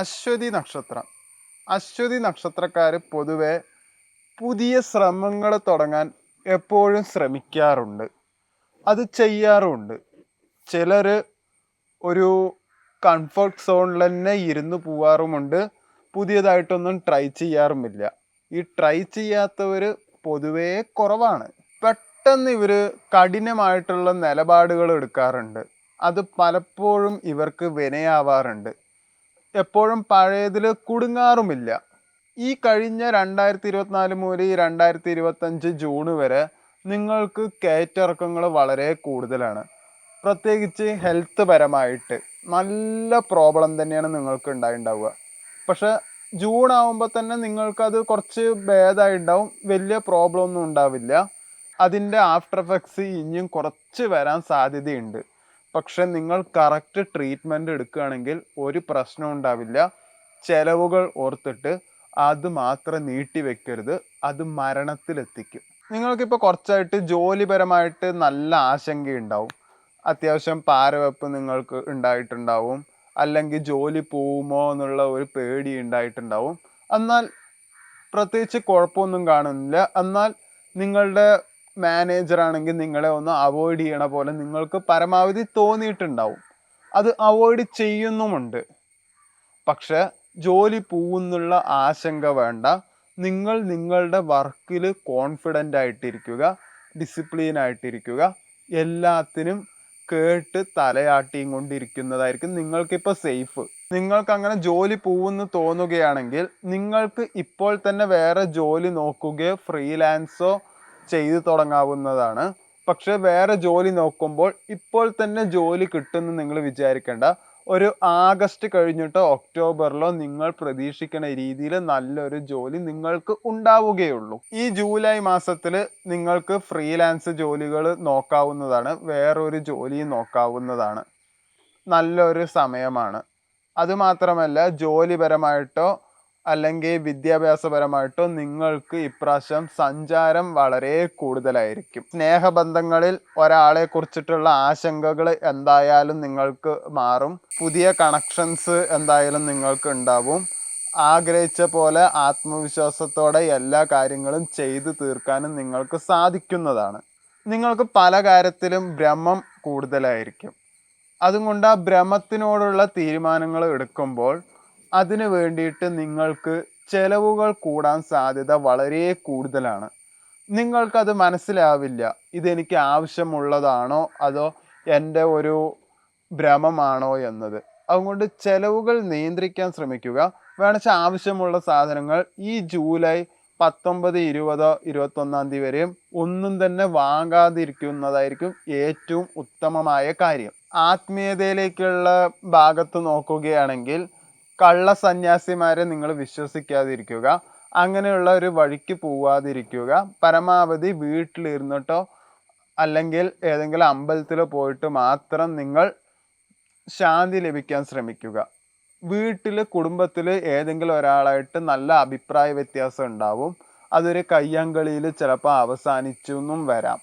അശ്വതി നക്ഷത്രം. അശ്വതി നക്ഷത്രക്കാർ പൊതുവെ പുതിയ ശ്രമങ്ങൾ തുടങ്ങാൻ എപ്പോഴും ശ്രമിക്കാറുണ്ട്. അത് ചെയ്യാറുമുണ്ട് ചിലർ ഒരു കംഫർട്ട് സോണിൽ തന്നെ ഇരുന്ന് പോവാറുമുണ്ട്. പുതിയതായിട്ടൊന്നും ട്രൈ ചെയ്യാറുമില്ല. ഈ ട്രൈ ചെയ്യാത്തവർ പൊതുവേ കുറവാണ്. പെട്ടെന്ന് ഇവർ കഠിനമായിട്ടുള്ള നിലപാടുകൾ എടുക്കാറുണ്ട്. അത് പലപ്പോഴും ഇവർക്ക് വിനയാവാറുണ്ട്. എപ്പോഴും പഴയതിൽ കുടുങ്ങാറുമില്ല. ഈ കഴിഞ്ഞ രണ്ടായിരത്തി ഇരുപത്തിനാല് മുതൽ രണ്ടായിരത്തി ഇരുപത്തഞ്ച് ജൂൺ വരെ നിങ്ങൾക്ക് കയറ്റിറക്കങ്ങൾ വളരെ കൂടുതലാണ്. പ്രത്യേകിച്ച് ഹെൽത്ത് പരമായിട്ട് നല്ല പ്രോബ്ലം തന്നെയാണ് നിങ്ങൾക്ക് ഉണ്ടായിണ്ടാവുക. പക്ഷെ ജൂൺ ആവുമ്പോൾ തന്നെ നിങ്ങൾക്കത് കുറച്ച് ഭേദമായിട്ടുണ്ടാവും വലിയ പ്രോബ്ലം ഒന്നും ഉണ്ടാവില്ല. അതിന്റെ ആഫ്റ്റർ എഫക്ട്സ് ഇനിയും കുറച്ച് വരാൻ സാധ്യതയുണ്ട്. പക്ഷെ നിങ്ങൾ കറക്റ്റ് ട്രീറ്റ്മെന്റ് എടുക്കുകയാണെങ്കിൽ ഒരു പ്രശ്നവും ഉണ്ടാവില്ല. ചെലവുകൾ ഓർത്തിട്ട് അത് മാത്രം നീട്ടി വെക്കരുത്. അത് മരണത്തിലെത്തിക്കും. നിങ്ങൾക്കിപ്പോൾ കുറച്ചായിട്ട് ജോലിപരമായിട്ട് നല്ല ആശങ്കയുണ്ടാവും. അത്യാവശ്യം പാരവെപ്പ് നിങ്ങൾക്ക് ഉണ്ടായിട്ടുണ്ടാവും. അല്ലെങ്കിൽ ജോലി പോവുമോ എന്നുള്ള ഒരു പേടി ഉണ്ടായിട്ടുണ്ടാവും. എന്നാൽ പ്രത്യേകിച്ച് കുഴപ്പമൊന്നും കാണുന്നില്ല. എന്നാൽ നിങ്ങളുടെ മാനേജർ ആണെങ്കിൽ നിങ്ങളെ ഒന്ന് അവോയ്ഡ് ചെയ്യണ പോലെ നിങ്ങൾക്ക് പരമാവധി തോന്നിയിട്ടുണ്ടാവും. അത് അവോയ്ഡ് ചെയ്യുന്നുമുണ്ട്. പക്ഷെ ജോലി പോകുന്നുള്ള ആശങ്ക വേണ്ട. നിങ്ങൾ നിങ്ങളുടെ വർക്കിൽ കോൺഫിഡന്റ് ആയിട്ടിരിക്കുക ഡിസിപ്ലിൻ ആയിട്ടിരിക്കുക എല്ലാത്തിനും കേട്ട് തലയാട്ടിയും കൊണ്ടിരിക്കുന്നതായിരിക്കും നിങ്ങൾക്കിപ്പോൾ സേഫ് നിങ്ങൾക്ക് അങ്ങനെ ജോലി പോവെന്ന് തോന്നുകയാണെങ്കിൽ നിങ്ങൾക്ക് ഇപ്പോൾ തന്നെ വേറെ ജോലി നോക്കുകയോ ഫ്രീലാൻസോ ചെയ്തു തുടങ്ങാവുന്നതാണ്. പക്ഷെ വേറെ ജോലി നോക്കുമ്പോൾ ഇപ്പോൾ തന്നെ ജോലി കിട്ടുമെന്ന് നിങ്ങൾ വിചാരിക്കേണ്ട. ഒരു ആഗസ്റ്റ് കഴിഞ്ഞിട്ടോ ഒക്ടോബറിലോ നിങ്ങൾ പ്രതീക്ഷിക്കുന്ന രീതിയിൽ നല്ലൊരു ജോലി നിങ്ങൾക്ക് ഉണ്ടാവുകയുള്ളൂ. ഈ ജൂലൈ മാസത്തിൽ നിങ്ങൾക്ക് ഫ്രീലാൻസ് ജോലികൾ നോക്കാവുന്നതാണ്. വേറൊരു ജോലി നോക്കാവുന്നതാണ്. നല്ലൊരു സമയമാണ്. അതുമാത്രമല്ല ജോലിപരമായിട്ടോ അല്ലെങ്കിൽ വിദ്യാഭ്യാസപരമായിട്ടോ നിങ്ങൾക്ക് ഇപ്രാവശ്യം സഞ്ചാരം വളരെ കൂടുതലായിരിക്കും. സ്നേഹബന്ധങ്ങളിൽ ഒരാളെ കുറിച്ചിട്ടുള്ള ആശങ്കകൾ എന്തായാലും നിങ്ങൾക്ക് മാറും. പുതിയ കണക്ഷൻസ് എന്തായാലും നിങ്ങൾക്ക് ഉണ്ടാവും. ആഗ്രഹിച്ച പോലെ ആത്മവിശ്വാസത്തോടെ എല്ലാ കാര്യങ്ങളും ചെയ്തു തീർക്കാനും നിങ്ങൾക്ക് സാധിക്കുന്നതാണ്. നിങ്ങൾക്ക് പല കാര്യത്തിലും ഭ്രമം കൂടുതലായിരിക്കും. അതുകൊണ്ട് ആ ഭ്രമത്തിനോടുള്ള തീരുമാനങ്ങൾ എടുക്കുമ്പോൾ അതിന് വേണ്ടിയിട്ട് നിങ്ങൾക്ക് ചെലവുകൾ കൂടാൻ സാധ്യത വളരെ കൂടുതലാണ്. നിങ്ങൾക്കത് മനസ്സിലാവില്ല. ഇതെനിക്ക് ആവശ്യമുള്ളതാണോ? അതോ എന്റെ ഒരു ഭ്രമമാണോ എന്നത്. അതുകൊണ്ട് ചെലവുകൾ നിയന്ത്രിക്കാൻ ശ്രമിക്കുക. വേണച്ച ആവശ്യമുള്ള സാധനങ്ങൾ ഈ ജൂലൈ പത്തൊമ്പത് ഇരുപതോ ഇരുപത്തൊന്നാം തീയതി വരെയും ഒന്നും തന്നെ വാങ്ങാതിരിക്കുന്നതായിരിക്കും ഏറ്റവും ഉത്തമമായ കാര്യം. ആത്മീയതയിലേക്കുള്ള ഭാഗത്ത് നോക്കുകയാണെങ്കിൽ കള്ള സന്യാസിമാരെ നിങ്ങൾ വിശ്വസിക്കാതിരിക്കുക അങ്ങനെയുള്ള ഒരു വഴിക്ക് പോവാതിരിക്കുക പരമാവധി വീട്ടിലിരുന്നിട്ടോ അല്ലെങ്കിൽ ഏതെങ്കിലും അമ്പലത്തിലോ പോയിട്ട് മാത്രം നിങ്ങൾ ശാന്തി ലഭിക്കാൻ ശ്രമിക്കുക. വീട്ടിൽ കുടുംബത്തിൽ ഏതെങ്കിലും ഒരാളായിട്ട് നല്ല അഭിപ്രായ വ്യത്യാസം ഉണ്ടാവും. അതൊരു കയ്യങ്കളിയിൽ ചിലപ്പോൾ അവസാനിച്ചു എന്നും വരാം.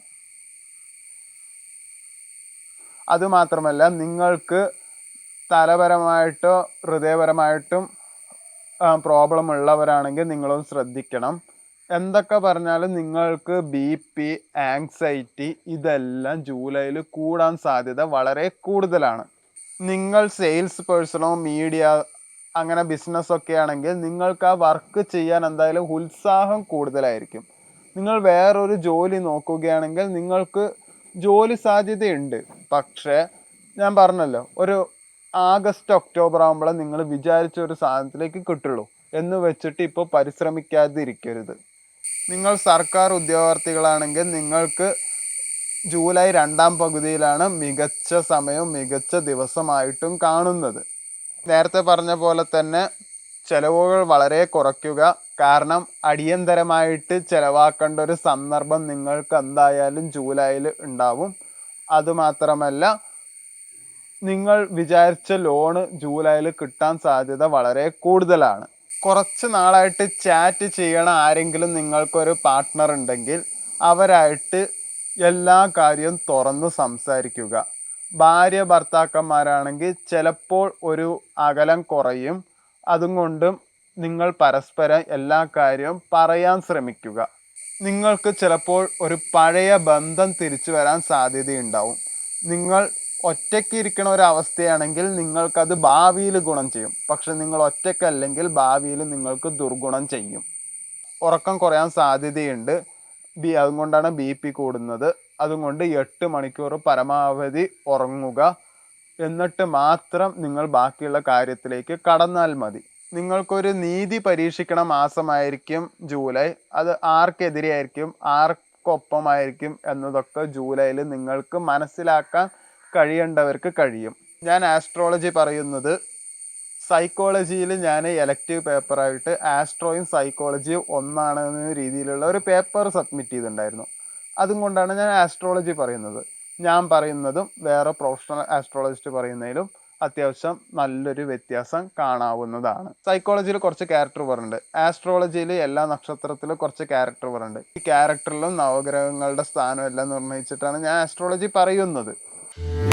അതുമാത്രമല്ല നിങ്ങൾക്ക് തലപരമായിട്ടോ ഹൃദയപരമായിട്ടും പ്രോബ്ലം ഉള്ളവരാണെങ്കിൽ നിങ്ങളും ശ്രദ്ധിക്കണം. എന്തൊക്കെ പറഞ്ഞാലും നിങ്ങൾക്ക് ബി പി ആങ്സൈറ്റി ഇതെല്ലാം ജൂലൈയിൽ കൂടാൻ സാധ്യത വളരെ കൂടുതലാണ്. നിങ്ങൾ സെയിൽസ് പേഴ്സണോ മീഡിയ അങ്ങനെ ബിസിനസ്സൊക്കെ ആണെങ്കിൽ നിങ്ങൾക്ക് ആ വർക്ക് ചെയ്യാൻ എന്തായാലും ഉത്സാഹം കൂടുതലായിരിക്കും. നിങ്ങൾ വേറൊരു ജോലി നോക്കുകയാണെങ്കിൽ നിങ്ങൾക്ക് ജോലി സാധ്യതയുണ്ട്. പക്ഷേ ഞാൻ പറഞ്ഞല്ലോ ഒരു ആഗസ്റ്റ് ഒക്ടോബർ ആകുമ്പോഴേ നിങ്ങൾ വിചാരിച്ച ഒരു സാധനത്തിലേക്ക് കിട്ടുള്ളൂ എന്ന് വെച്ചിട്ട് ഇപ്പോൾ പരിശ്രമിക്കാതിരിക്കരുത്. നിങ്ങൾ സർക്കാർ ഉദ്യോഗാർത്ഥികളാണെങ്കിൽ നിങ്ങൾക്ക് ജൂലൈ രണ്ടാം പകുതിയിലാണ് മികച്ച സമയവും മികച്ച ദിവസമായിട്ടും കാണുന്നത്. നേരത്തെ പറഞ്ഞ പോലെ തന്നെ ചിലവുകൾ വളരെ കുറയ്ക്കുക. കാരണം അടിയന്തരമായിട്ട് ചെലവാക്കേണ്ട ഒരു സന്ദർഭം നിങ്ങൾക്ക് എന്തായാലും ജൂലൈയിൽ ഉണ്ടാവും. അതുമാത്രമല്ല നിങ്ങൾ വിചാരിച്ച ലോണ് ജൂലൈയിൽ കിട്ടാൻ സാധ്യത വളരെ കൂടുതലാണ്. കുറച്ച് നാളായിട്ട് ചാറ്റ് ചെയ്യണ ആരെങ്കിലും നിങ്ങൾക്കൊരു പാർട്ട്ണർ ഉണ്ടെങ്കിൽ അവരായിട്ട് എല്ലാ കാര്യവും തുറന്ന് സംസാരിക്കുക. ഭാര്യ ഭർത്താക്കന്മാരാണെങ്കിൽ ചിലപ്പോൾ ഒരു അകലം കുറയും. അതും കൊണ്ടും നിങ്ങൾ പരസ്പരം എല്ലാ കാര്യവും പറയാൻ ശ്രമിക്കുക. നിങ്ങൾക്ക് ചിലപ്പോൾ ഒരു പഴയ ബന്ധം തിരിച്ചു വരാൻ സാധ്യതയുണ്ടാവും. നിങ്ങൾ ഒറ്റയ്ക്ക് ഇരിക്കണ ഒരു അവസ്ഥയാണെങ്കിൽ നിങ്ങൾക്കത് ഭാവിയിൽ ഗുണം ചെയ്യും. പക്ഷെ നിങ്ങൾ ഒറ്റയ്ക്കല്ലെങ്കിൽ ഭാവിയിൽ നിങ്ങൾക്ക് ദുർഗുണം ചെയ്യും. ഉറക്കം കുറയാൻ സാധ്യതയുണ്ട്. ബി അതുകൊണ്ടാണ് ബി പി കൂടുന്നത്. അതുകൊണ്ട് എട്ട് മണിക്കൂർ പരമാവധി ഉറങ്ങുക. എന്നിട്ട് മാത്രം നിങ്ങൾ ബാക്കിയുള്ള കാര്യത്തിലേക്ക് കടന്നാൽ മതി. നിങ്ങൾക്കൊരു നീതി പരീക്ഷിക്കണ മാസമായിരിക്കും ജൂലൈ. അത് ആർക്കെതിരെയായിരിക്കും ആർക്കൊപ്പമായിരിക്കും എന്നതൊക്കെ ജൂലൈയിൽ നിങ്ങൾക്ക് മനസ്സിലാക്കാൻ കഴിയേണ്ടവർക്ക് കഴിയും. ഞാൻ ആസ്ട്രോളജി പറയുന്നത് സൈക്കോളജിയിൽ ഞാൻ എലക്റ്റീവ് പേപ്പറായിട്ട് ആസ്ട്രോയും സൈക്കോളജിയും ഒന്നാണെന്ന രീതിയിലുള്ള ഒരു പേപ്പർ സബ്മിറ്റ് ചെയ്തിട്ടുണ്ടായിരുന്നു. അതും കൊണ്ടാണ് ഞാൻ ആസ്ട്രോളജി പറയുന്നത്. ഞാൻ പറയുന്നതും വേറെ പ്രൊഫഷണൽ ആസ്ട്രോളജിസ്റ്റ് പറയുന്നതിലും അത്യാവശ്യം നല്ലൊരു വ്യത്യാസം കാണാവുന്നതാണ്. സൈക്കോളജിയിൽ കുറച്ച് ക്യാരക്ടർ പറയുന്നുണ്ട് ആസ്ട്രോളജിയിൽ എല്ലാ നക്ഷത്രത്തിലും കുറച്ച് ക്യാരക്ടർ പറയുന്നുണ്ട് ഈ ക്യാരക്ടറിലും നവഗ്രഹങ്ങളുടെ സ്ഥാനം എല്ലാം നിർണയിച്ചിട്ടാണ് ഞാൻ ആസ്ട്രോളജി പറയുന്നത്. Bye.